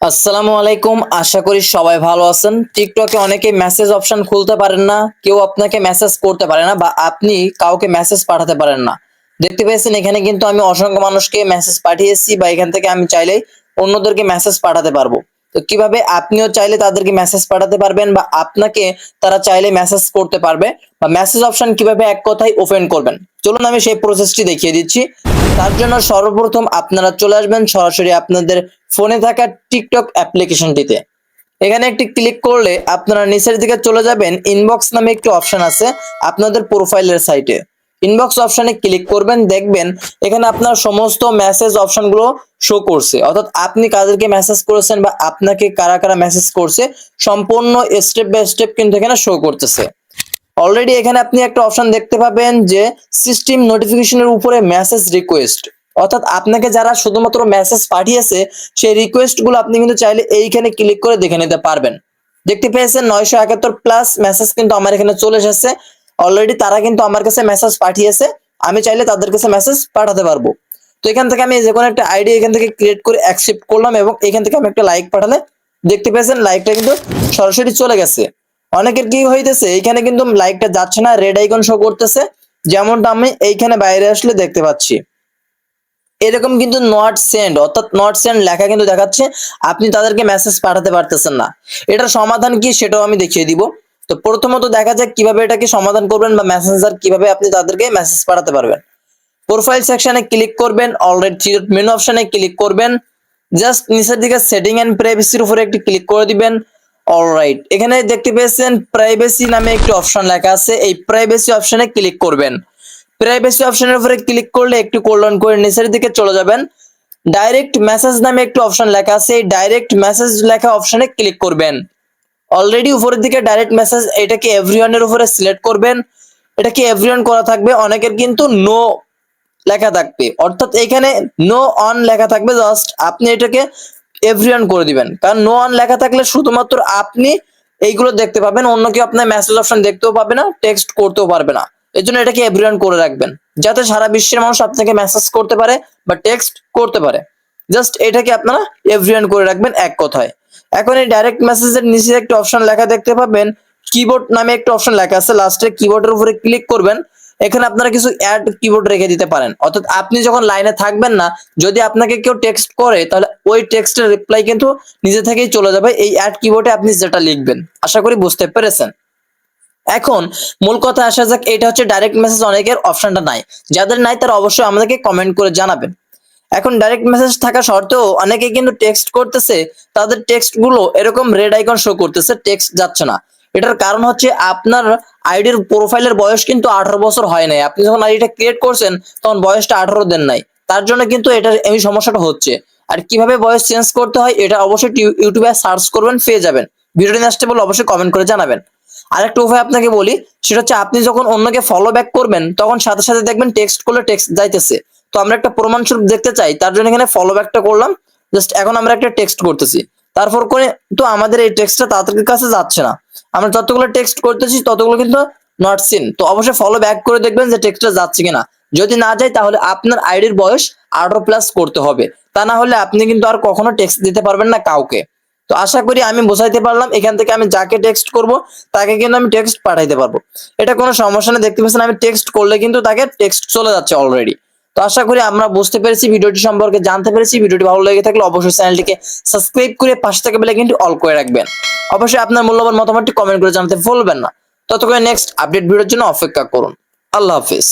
আসসালামু আলাইকুম। আশা করি সবাই ভালো আছেন। টিকটকে অনেকে মেসেজ অপশন খুলতে পারেন না। কেউ আপনাকে মেসেজ করতে পারে না বা আপনি কাউকে মেসেজ পাঠাতে পারেন না। দেখতে পেয়েছেন, এখানে কিন্তু আমি অসংখ্য মানুষকে মেসেজ পাঠিয়েছি বা এখান থেকে আমি চাইলেই অন্যদেরকে মেসেজ পাঠাতে পারব। তো কীভাবে আপনিও চাইলে তাদেরকে মেসেজ পাঠাতে পারবেন বা আপনাকে তারা চাইলে মেসেজ করতে পারবে, বা মেসেজ অপশন কীভাবে এক কথায় ওপেন করবেন? চলুন আমি সেই প্রসেসটি দেখিয়ে দিচ্ছি। তার জন্য সর্বপ্রথম আপনারা চলে আসবেন সরাসরি আপনাদের ফোনে থাকা টিকটক অ্যাপ্লিকেশনটিতে এখানে একটি ক্লিক করলে আপনারা নিচের দিকে চলে যাবেন ইনবক্স নামে একটি অপশন আছে আপনাদের প্রোফাইলের সাইটে ইনবক্স অপশনে ক্লিক করবেন, দেখবেন এখানে আপনার সমস্ত মেসেজ অপশনগুলো শো করছে। অর্থাৎ আপনি কাদেরকে মেসেজ করেছেন বা আপনাকে কারা কারা মেসেজ করছে, সম্পূর্ণ স্টেপ বাই স্টেপ কিন্তু এখানে শো করতেছে। অলরেডি এখানে আপনি একটা অপশন দেখতে পাবেন যে সিস্টেম নোটিফিকেশনের উপরে মেসেজ রিকোয়েস্ট অর্থাৎ আপনাকে যারা শুধুমাত্র মেসেজ পাঠিয়েছে, সেই রিকোয়েস্টগুলো আপনি কিন্তু চাইলে এইখানে ক্লিক করে দেখে নিতে পারবেন। দেখতে পেয়েছেন নয়শো একাত্তর প্লাস মেসেজ কিন্তু আমার এখানে চলে এসেছে। অলরেডি তারা কিন্তু আমার কাছে মেসেজ পাঠিয়েছে, আমি চাইলে তাদের কাছে মেসেজ পাঠাতে পারব। তো এখান থেকে আমি যে কোনো একটা আইডি এখান থেকে ক্রিয়েট করে অ্যাকসেপ্ট করলাম এবং এখান থেকে আমি একটা লাইক পাঠালে দেখতে পেয়েছেন লাইকটা কিন্তু সরাসরি চলে গেছে। অনেকের কি হইতেছে এইখানে কিন্তু লাইকটা যাচ্ছে না রেড আইকন শো করতেছে, যেমনটা আমি এইখানে বাইরে আসলে দেখতে পাচ্ছি। এরকম কিন্তু নট সেন্ড অর্থাৎ নট সেন্ড লেখা কিন্তু দেখাচ্ছে, আপনি তাদেরকে মেসেজ পাঠাতে পারতেছেন না। এটার সমাধান কি সেটাও আমি দেখিয়ে দিব। তো প্রথমত দেখা যাক কীভাবে এটাকে সমাধান করবেন বা মেসেঞ্জার কীভাবে আপনি তাদেরকে মেসেজ পাঠাতে পারবেন। প্রোফাইল সেকশনে ক্লিক করবেন অলরেডি মেনু অপশনে ক্লিক করবেন। জাস্ট নিচের দিকে সেটিং এন্ড প্রাইভেসির উপরে একটি ক্লিক করে দিবেন। অলরাইট এখানে দেখতে পেয়েছেন প্রাইভেসি নামে একটি অপশন লেখা আছে, এই প্রাইভেসি অপশনে ক্লিক করবেন। প্রাইভেসি অপশনের উপরে ক্লিক করলে একটু কোলন করে নিচের দিকে চলে যাবেন। ডাইরেক্ট মেসেজ নামে একটি অপশন লেখা আছে, এই ডাইরেক্ট মেসেজ লেখা অপশনে ক্লিক করবেন। অলরেডি উপরের দিকে ডাইরেক্ট মেসেজ এটাকে এভরিওয়ানের উপরে সিলেক্ট করবেন? এটাকে এভরিওয়ান করা থাকবে? অনেকের কিন্তু নো লেখা থাকবে। অর্থাৎ এখানে নো অন লেখা থাকবে জাস্ট আপনি এটাকে এভরিওয়ান করে দিবেন। কারণ নো অন লেখা থাকলে শুধুমাত্র আপনি এইগুলো দেখতে পাবেন, অন্য কেউ আপনার মেসেজ অপশন দেখতেও পাবে না টেক্সট করতেও পারবে না। এই জন্য এটাকে এভরিওয়ান করে রাখবেন, যাতে সারা বিশ্বের মানুষ আপনাকে মেসেজ করতে পারে বা টেক্সট করতে পারে। জাস্ট এটাকে আপনারা এভরিওয়ান করে রাখবেন এক কথায়। এখন এই ডাইরেক্ট মেসেজের নিচে একটা অপশন লেখা দেখতে পাবেন। কিবোর্ড নামে একটা অপশন লেখা আছে। লাস্টে কিবোর্ডের উপরে ক্লিক করবেন। এখানে আপনারা কিছু অ্যাড কিবোর্ড রেখে দিতে পারেন। অর্থাৎ আপনি যখন লাইনে থাকবেন না, যদি আপনাকে কেউ টেক্সট করে, তাহলে ওই টেক্সটের রিপ্লাই কিন্তু নিজে থেকেই চলে যাবে। এই অ্যাড কিবোর্ডে আপনি যেটা লিখবেন। আশা করি বুঝতে পেরেছেন। এখন মূল কথা আসা যাক, এটা হচ্ছে ডাইরেক্ট মেসেজ অনেকের অপশনটা নাই। যাদের নাই, তারা অবশ্যই আমাদেরকে কমেন্ট করে জানাবেন। এখন ডাইরেক্ট মেসেজ থাকা সত্ত্বেও অনেকে কিন্তু টেক্সট করতেছে, তাদের টেক্সটগুলো এরকম রেড আইকন শো করতেছে টেক্সট যাচ্ছে না। এটার কারণ হচ্ছে আপনার আইডির প্রোফাইলের বয়স কিন্তু আঠারো বছর হয় নাই। আপনি যখন আইডিটা ক্রিয়েট করছেন, তখন বয়সটা আঠারো দেন নাই। তার জন্য কিন্তু এটা এই সমস্যাটা হচ্ছে। আর কীভাবে বয়স চেঞ্জ করতে হয়, এটা অবশ্যই ইউটিউবে সার্চ করবেন, পেয়ে যাবেন। ভিডিওটি আসতে বলে অবশ্যই কমেন্ট করে জানাবেন। আরেকটা উপায় আপনাকে বলি, সেটা হচ্ছে আপনি যখন অন্যকে ফলো ব্যাক করবেন, তখন সাথে সাথে দেখবেন টেক্সট করলে টেক্সট যাইতেছে। তো আমরা একটা প্রমাণস্বরূপ দেখতে চাই, তার জন্য এখানে ফলো ব্যাকটা করলাম। জাস্ট এখন আমরা একটা টেক্সট করতেছি। তারপর করে তো আমাদের এই টেক্সটটা তাদের কাছে যাচ্ছে না। আমরা যতগুলো টেক্সট করতেছি, ততগুলো কিন্তু নট সিন তো অবশ্যই ফলো ব্যাক করে দেখবেন যে টেক্সটটা যাচ্ছে কিনা। যদি না যায়, তাহলে আপনার আইডির বয়স আঠারো প্লাস করতে হবে। তা না হলে আপনি কিন্তু আর কখনো টেক্সট দিতে পারবেন না কাউকে। তো আশা করি আমি বোঝাইতে পারলাম, এখান থেকে আমি যাকে টেক্সট করব, তাকে কিন্তু আমি টেক্সট পাঠাইতে পারব। এটা কোনো সমস্যা নেই দেখতে পাচ্ছেন আমি টেক্সট করলে কিন্তু তাকে টেক্সট চলে যাচ্ছে অলরেডি তো আশা করি আমরা বুঝতে পেরেছি, ভিডিওটি সম্পর্কে জানতে পেরেছি। ভিডিওটি ভালো লেগে থাকলে অবশ্যই চ্যানেলটিকে সাবস্ক্রাইব করে পাশে থেকে বেলে কিন্তু অল করে রাখবেন। অবশ্যই আপনার মূল্যবান মতামতটি কমেন্ট করে জানাতে ভুলবেন না। ততক্ষণে নেক্সট আপডেট ভিডিওর জন্য অপেক্ষা করুন। আল্লাহ হাফিজ।